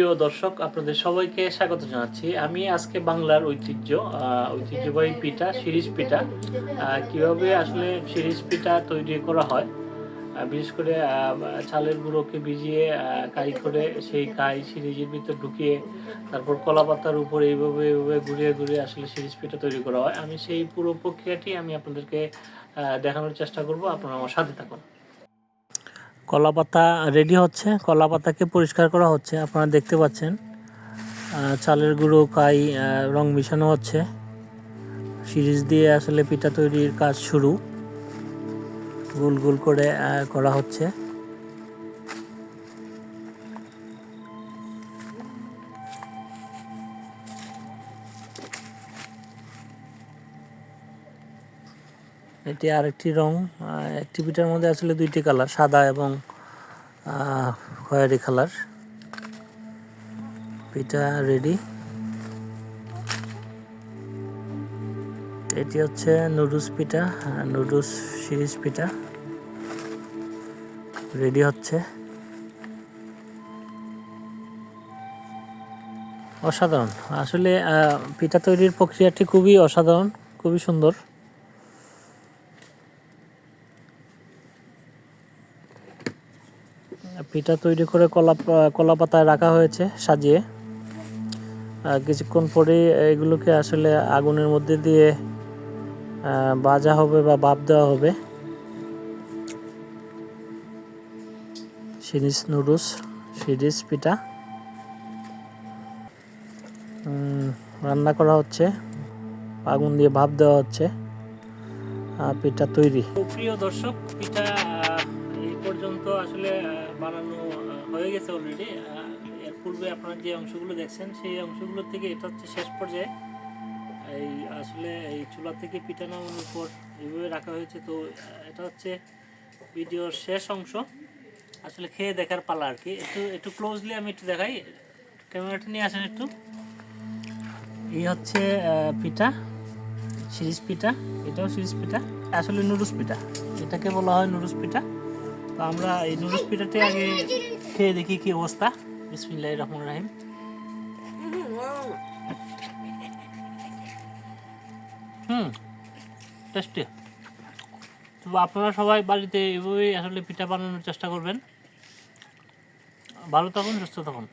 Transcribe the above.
প্রিয় দর্শক, আপনাদের সবাইকে স্বাগত জানাচ্ছি। আমি আজকে বাংলার ঐতিহ্য ঐতিহ্যবাহী পিঠা, শিরিষ পিঠা। কীভাবে আসলে শিরিষ পিঠা তৈরি করা হয়? বিশেষ করে চালের গুঁড়োকে ভিজিয়ে কাই করে সেই কাই সিরিজের ভিতর ঢুকিয়ে, তারপর কলা পাতার উপর এইভাবে এইভাবে ঘুরিয়ে ঘুরিয়ে আসলে শিরিষ পিঠা তৈরি করা হয়। আমি সেই পুরো প্রক্রিয়াটি আমি আপনাদেরকে দেখানোর চেষ্টা করব। আপনারা আমার সাথে থাকুন। কলা পাতা রেডি হচ্ছে। কলা পাতাকে পরিষ্কার করা হচ্ছে, আপনারা দেখতে পাচ্ছেন। চালের গুঁড়ো, কাই রং মিশানো হচ্ছে। সিরিজ দিয়ে আসলে পিঠা তৈরির কাজ শুরু। গোল গোল করে করা হচ্ছে। এটি আরেকটি রং একটি পিঠার মধ্যে আসলে দুইটি কালার, সাদা এবং খয়েরি কালার। পিঠা রেডি এটি হচ্ছে নুডলস পিঠা নুডলস সিরিজ পিঠা। রেডি হচ্ছে। অসাধারণ। আসলে পিঠা তৈরির প্রক্রিয়াটি খুবই অসাধারণ, খুবই সুন্দর। পিঠা তৈরি করে কলা কলা পাতায় রাখা হয়েছে, সাজিয়ে। কিছুক্ষণ পরে এগুলোকে আসলে আগুনের মধ্যে দিয়ে ভাজা হবে বা ভাপ দেওয়া হবে। সিরিজ নুডলস, সিরিজ পিঠা। রান্না করা হচ্ছে, আগুন দিয়ে ভাপ দেওয়া হচ্ছে পিঠা তৈরি। প্রিয় দর্শক, পিঠা পর্যন্ত আসলে বানানো হয়ে গেছে অলরেডি এর পূর্বে আপনারা যে অংশগুলো দেখছেন, সেই অংশগুলো থেকে এটা হচ্ছে শেষ পর্যায়ে। এই আসলে এই চুলা থেকে পিঠা নামানোর পর এইভাবে রাখা হয়েছে। তো এটা হচ্ছে ভিডিওর শেষ অংশ। আসলে খেয়ে দেখার পালা আর কি। একটু একটু ক্লোজলি আমি একটু দেখাই। ক্যামেরাটা নিয়ে আসেন একটু। এই হচ্ছে পিঠা, সিরিজ পিঠা। এটাও সিরিজ পিঠা, আসলে নুডলস পিঠা। এটাকে বলা হয় নুডলস পিঠা। তো আমরা এই নুডলস পিঠাটি আগে খেয়ে দেখি কি অবস্থা। বিসমিল্লাহ রহমান রাহিম। হুম টেস্টি তো আপনারা সবাই বাড়িতে এভাবেই আসলে পিঠা বানানোর চেষ্টা করবেন। ভালো থাকুন সুস্থ থাকুন।